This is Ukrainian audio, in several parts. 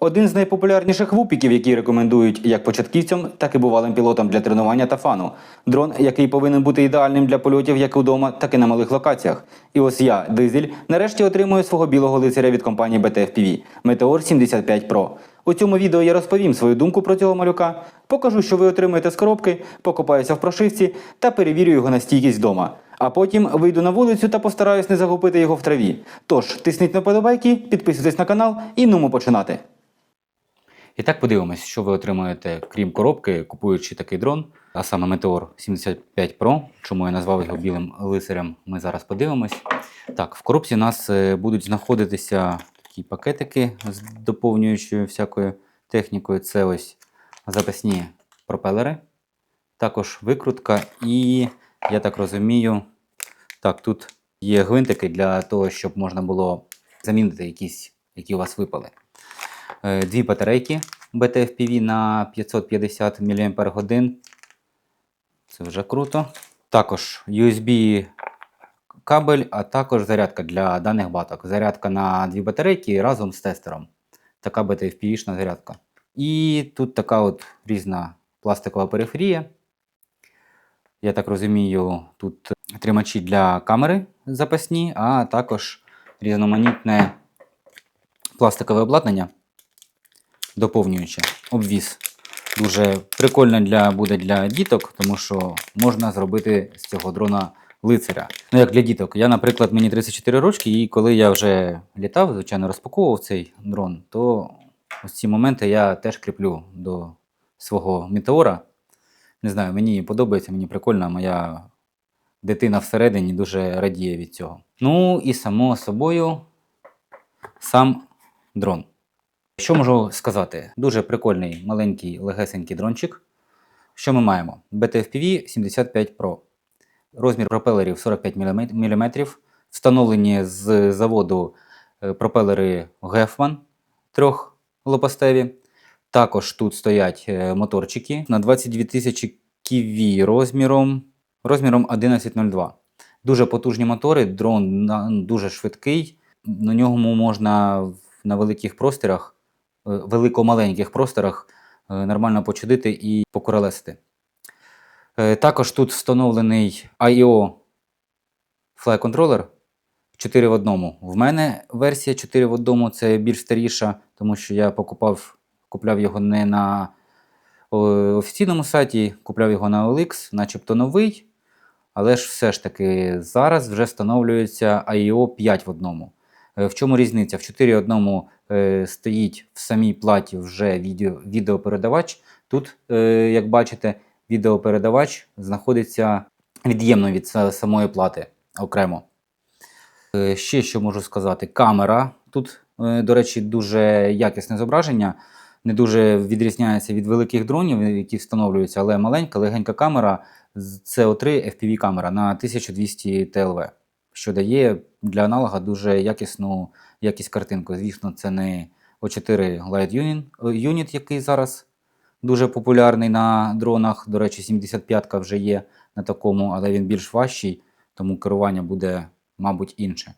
Один з найпопулярніших вупіків, які рекомендують як початківцям, так і бувалим пілотам для тренування та фану. Дрон, який повинен бути ідеальним для польотів як удома, так і на малих локаціях. І ось я, дизель, нарешті отримую свого білого лицаря від компанії BTFPV Meteor 75 Pro. У цьому відео я розповім свою думку про цього малюка, покажу, що ви отримаєте з коробки, покопаюся в прошивці та перевірю його на стійкість вдома. А потім вийду на вулицю та постараюсь не загубити його в траві. Тож тисніть на подобайки, підписуйтесь на канал і нумо починати. І так подивимось, що ви отримаєте, крім коробки, купуючи такий дрон, а саме Meteor 75 Pro. Чому я назвав його білим лицарем, ми зараз подивимось. Так, в коробці у нас е, будуть знаходитися такі пакетики з доповнюючою всякою технікою. Це ось запасні пропелери, також викрутка, і я так розумію, так, тут є гвинтики для того, щоб можна було замінити якісь, які у вас випали. Е, Дві батарейки BTFPV на 550 мАч. Це вже круто. Також USB кабель, а також зарядка для даних баток. Зарядка на дві батарейки разом з тестером. Така BTFPV-шна зарядка. І тут така от різна пластикова периферія. Я так розумію, тут тримачі для камери запасні, а також різноманітне пластикове обладнання доповнююче обвіз. Дуже прикольно для, буде для діток, тому що можна зробити з цього дрона лицаря. Ну, як для діток. Я, наприклад, мені 34 рочки, і коли я вже літав, звичайно, розпаковував цей дрон, то ось ці моменти я теж кріплю до свого метеора. Не знаю, мені подобається, мені прикольно, моя дитина всередині дуже радіє від цього. Ну і само собою сам дрон. Що можу сказати? Дуже прикольний маленький легесенький дрончик. Що ми маємо? BTFPV 75 Pro. Розмір пропелерів 45 мм. Встановлені з заводу е, пропелери Гефман трьохлопастеві. Також тут стоять е, моторчики на 22 тисячі кВ розміром, розміром 1102. Дуже потужні мотори, дрон дуже швидкий. На ньому можна на великих просторах велико-маленьких просторах е, нормально почудити і покуролесити. Е, Також тут встановлений IO Fly Controller 4 в одному. В мене версія 4 в одному це більш старіша, тому що я покупав, купляв його не на офіційному сайті, купляв його на OLX, начебто новий. Але ж все ж таки зараз вже встановлюється IO 5 в одному. Е, В чому різниця? В 4 одному е, стоїть в самій платі вже відео, відеопередавач. Тут, е, як бачите, відеопередавач знаходиться від'ємно від самої плати окремо. Е, ще що можу сказати: камера. Тут, до речі, дуже якісне зображення. Не дуже відрізняється від великих дронів, які встановлюються, але маленька, легенька камера з CO3 FPV камера на 1200 TLV, що дає для аналога дуже якісну якість картинку. Звісно, це не O4 Light Unit, Unit, який зараз дуже популярний на дронах. До речі, 75-ка вже є на такому, але він більш важчий, тому керування буде, мабуть, інше.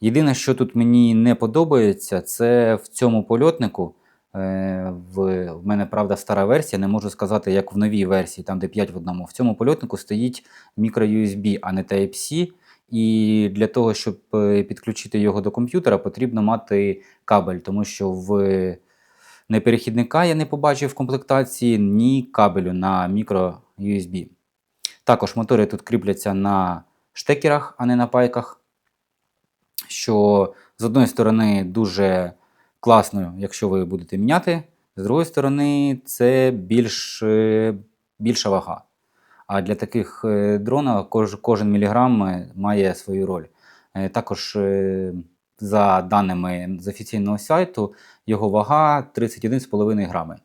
Єдине, що тут мені не подобається, це в цьому польотнику. е, В, в мене, правда, стара версія, не можу сказати, як в новій версії, там де 5 в одному. В цьому польотнику стоїть мікро-USB, а не Type-C. І для того, щоб е, підключити його до комп'ютера, потрібно мати кабель, тому що в не перехідника я не побачив в комплектації, ні кабелю на мікро-USB. Також мотори тут кріпляться на штекерах, а не на пайках. Що з одної сторони дуже класно, якщо ви будете міняти, з другої сторони, це більш, е, більша вага. А для таких е, кож, кожен міліграм е, має свою роль. Е, Також, за даними з офіційного сайту, його вага 31,5 грами,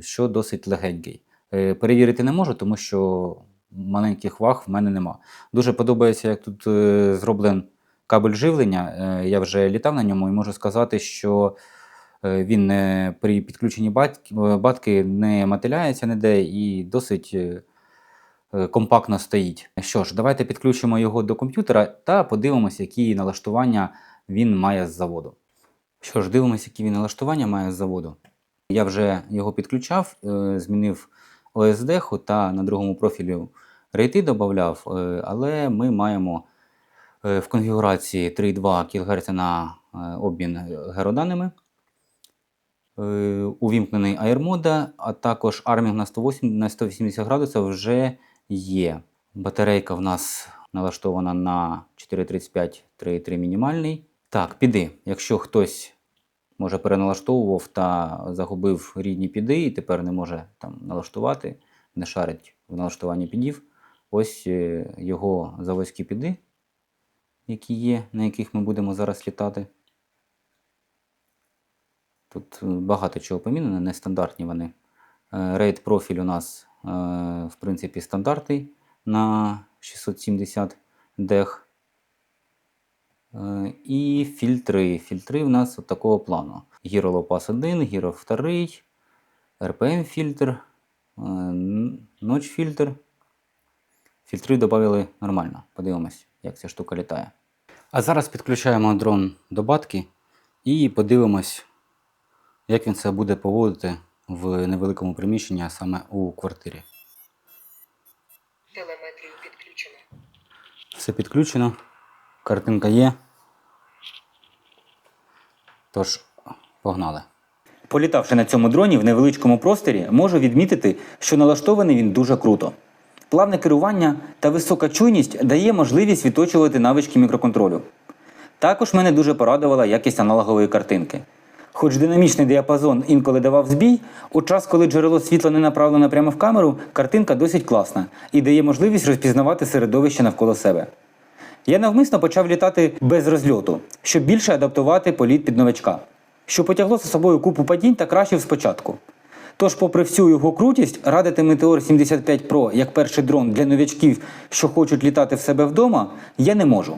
що досить легенький. Перевірити не можу, тому що маленьких ваг в мене нема. Дуже подобається, як тут зроблений кабель живлення. Я вже літав на ньому і можу сказати, що він при підключенні батки, не мотиляється ніде і досить компактно стоїть. Що ж, давайте підключимо його до комп'ютера та подивимося, які налаштування він має з заводу. Що ж, дивимося, які він налаштування має з заводу. Я вже його підключав, е, змінив OSD та на другому профілі рейти додав, е, але ми маємо е, в конфігурації 3,2 кГц на е, обмін героданими. Е, Увімкнений AirMode, а також армінг на 180 градусів вже є. Батарейка в нас налаштована на 4,35 3,3 мінімальний. Так, піди. Якщо хтось може переналаштовував та загубив рідні піди і тепер не може там налаштувати, не шарить в налаштуванні підів. Ось е, його заводські піди, які є, на яких ми будемо зараз літати. Тут е, багато чого помінено, нестандартні вони. Е, Рейд профіль у нас, в принципі, стандартний на 670 дех. Е, І фільтри. Фільтри в нас от такого плану. Giro Lopas 1, Giro 2, RPM фільтр, Notch фільтр. Фільтри додали нормально. Подивимось, як ця штука літає. А зараз підключаємо дрон до батки і подивимось, як він себе буде поводити в невеликому приміщенні, а саме у квартирі. Телеметрію підключено. Все підключено, картинка є. Тож, погнали. Політавши на цьому дроні в невеличкому просторі, можу відмітити, що налаштований він дуже круто. Плавне керування та висока чуйність дає можливість відточувати навички мікроконтролю. Також мене дуже порадувала якість аналогової картинки. Хоч динамічний діапазон інколи давав збій, у час, коли джерело світла не направлено прямо в камеру, картинка досить класна і дає можливість розпізнавати середовище навколо себе. Я навмисно почав літати без розльоту, щоб більше адаптувати політ під новачка, що потягло за собою купу падінь та кращив спочатку. Тож, попри всю його крутість, радити Meteor 75 Pro як перший дрон для новачків, що хочуть літати в себе вдома, я не можу.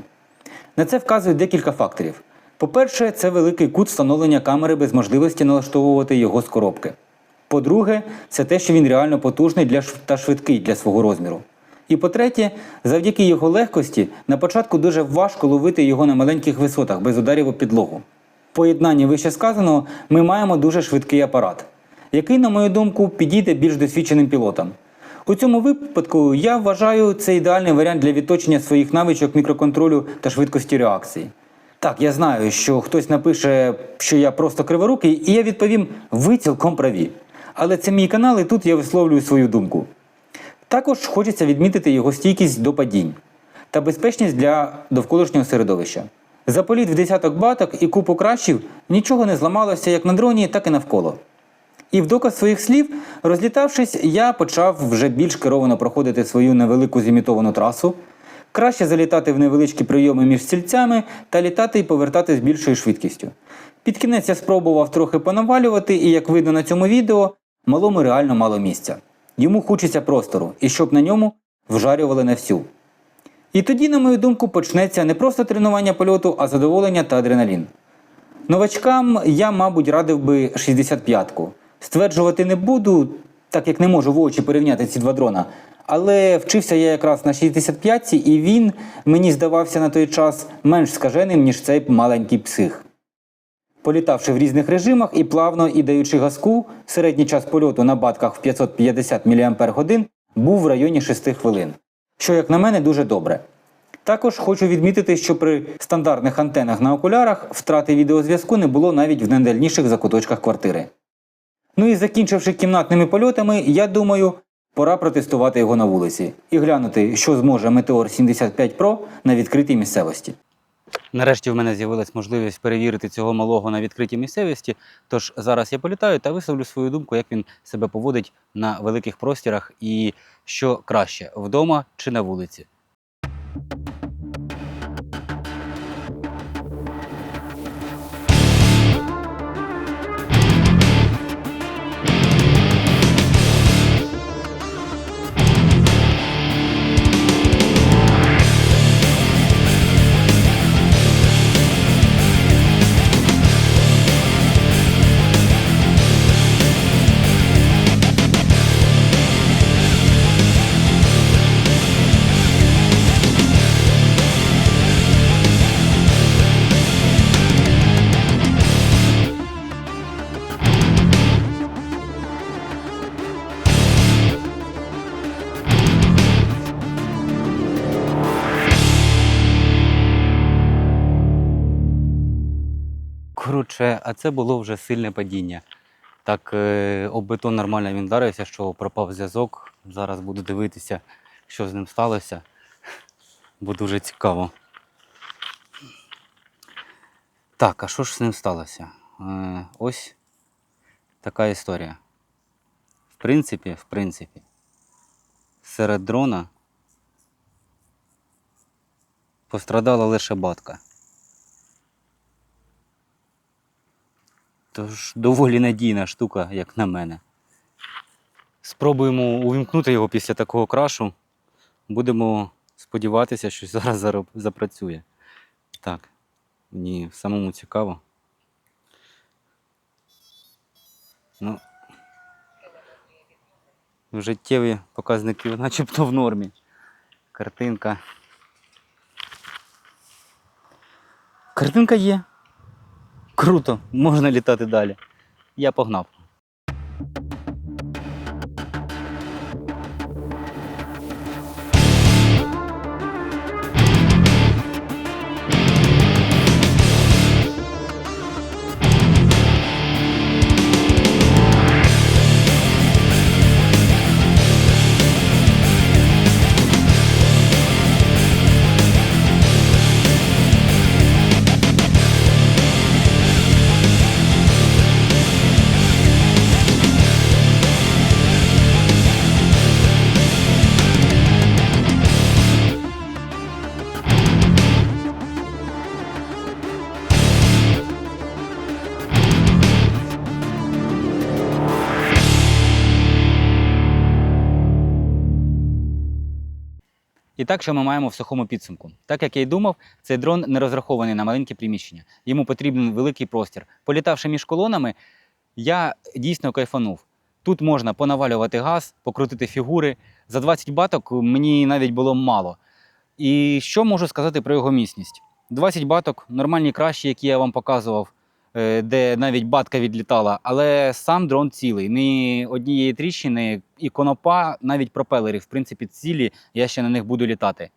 На це вказують декілька факторів. По-перше, це великий кут встановлення камери без можливості налаштовувати його з коробки. По-друге, це те, що він реально потужний для та швидкий для свого розміру. І по-третє, завдяки його легкості, на початку дуже важко ловити його на маленьких висотах без ударів у підлогу. В вище сказаного ми маємо дуже швидкий апарат, який, на мою думку, підійде більш досвідченим пілотам. У цьому випадку я вважаю це ідеальний варіант для відточення своїх навичок мікроконтролю та швидкості реакції. Так, я знаю, що хтось напише, що я просто криворукий, і я відповім: ви цілком праві. Але це мій канал, і тут я висловлюю свою думку. Також хочеться відмітити його стійкість до падінь та безпечність для довколишнього середовища. За політ в десяток баток і купу кращів нічого не зламалося як на дроні, так і навколо. І в доказ своїх слів, розлітавшись, я почав вже більш керовано проходити свою невелику зімітовану трасу, краще залітати в невеличкі прийоми між стільцями та літати і повертати з більшою швидкістю. Під кінець я спробував трохи понавалювати, і як видно на цьому відео, малому реально мало місця. Йому хочеться простору, і щоб на ньому вжарювали на всю. І тоді, на мою думку, почнеться не просто тренування польоту, а задоволення та адреналін. Новачкам я, мабуть, радив би 65-ку. Стверджувати не буду, так як не можу в очі порівняти ці два дрона. Але вчився я якраз на 65-ці, і він мені здавався на той час менш скаженим, ніж цей маленький псих. Політавши в різних режимах і плавно і даючи газку, середній час польоту на батках в 550 мАч був в районі 6 хвилин, що, як на мене, дуже добре. Також хочу відмітити, що при стандартних антенах на окулярах втрати відеозв'язку не було навіть в найдальніших закуточках квартири. Ну і закінчивши кімнатними польотами, я думаю, пора протестувати його на вулиці і глянути, що зможе Метеор 75 Pro на відкритій місцевості. Нарешті в мене з'явилась можливість перевірити цього малого на відкритій місцевості. Тож зараз я політаю та висловлю свою думку, як він себе поводить на великих простірах і що краще вдома чи на вулиці. Коротше, а це було вже сильне падіння. Так, е, об бетон нормально він вдарився, що пропав зв'язок. Зараз буду дивитися, що з ним сталося. Бо дуже цікаво. Так, а що ж з ним сталося? Е, ось така історія. В принципі, в принципі, серед дрона пострадала лише батка. Тож доволі надійна штука, як на мене. Спробуємо увімкнути його після такого крашу. Будемо сподіватися, що зараз запрацює. Так, мені самому цікаво. Ну, життєві показники начебто в нормі. Картинка. Картинка є. Круто, можна літати далі. Я погнав. Так, що ми маємо в сухому підсумку. Так як я й думав, цей дрон не розрахований на маленькі приміщення. Йому потрібен великий простір. Політавши між колонами, я дійсно кайфанув. Тут можна понавалювати газ, покрутити фігури. За 20 баток мені навіть було мало. І що можу сказати про його міцність? 20 баток, нормальні кращі, які я вам показував, де навіть батка відлітала, але сам дрон цілий. Ні однієї тріщини і конопа, навіть пропелери, в принципі, цілі, я ще на них буду літати.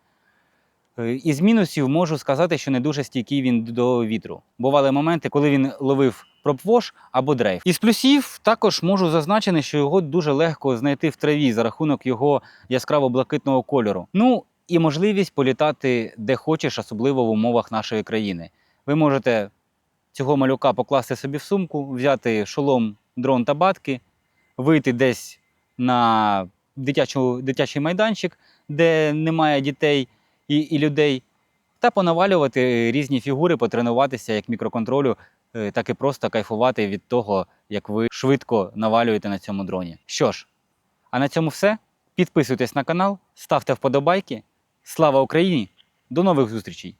Е, Із мінусів можу сказати, що не дуже стійкий він до вітру. Бували моменти, коли він ловив пропвош або дрейф. Із плюсів також можу зазначити, що його дуже легко знайти в траві за рахунок його яскраво-блакитного кольору. Ну і можливість політати де хочеш, особливо в умовах нашої країни. Ви можете цього малюка покласти собі в сумку, взяти шолом, дрон та батки, вийти десь на дитячу, дитячий майданчик, де немає дітей і, і людей, та понавалювати різні фігури, потренуватися як мікроконтролю, е, так і просто кайфувати від того, як ви швидко навалюєте на цьому дроні. Що ж, а на цьому все. Підписуйтесь на канал, ставте вподобайки. Слава Україні! До нових зустрічей!